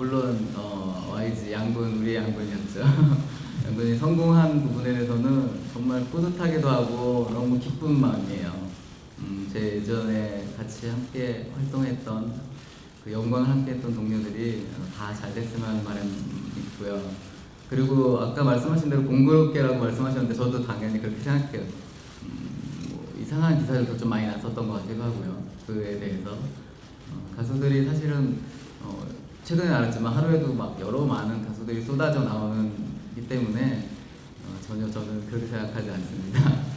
물론 어, YG 양분 우리 양분이었죠. 양분이 성공한 부분에서는 정말 뿌듯하기도 하고 너무 기쁜 마음이에요. 음, 제 예전에 같이 함께 활동했던 그 영광을 함께했던 동료들이 어, 다잘 됐으면 하는 바람 있고요. 그리고 아까 말씀하신 대로 공교롭게라고 말씀하셨는데 저도 당연히 그렇게 생각해요. 음, 뭐 이상한 기사들도 좀 많이 났었던 것 같기도 하고요. 그에 대해서 어, 가수들이 사실은 어, 최근에 알았지만 하루에도 막 여러 많은 가수들이 쏟아져 나오는기 때문에 어, 전혀 저는 그렇게 생각하지 않습니다.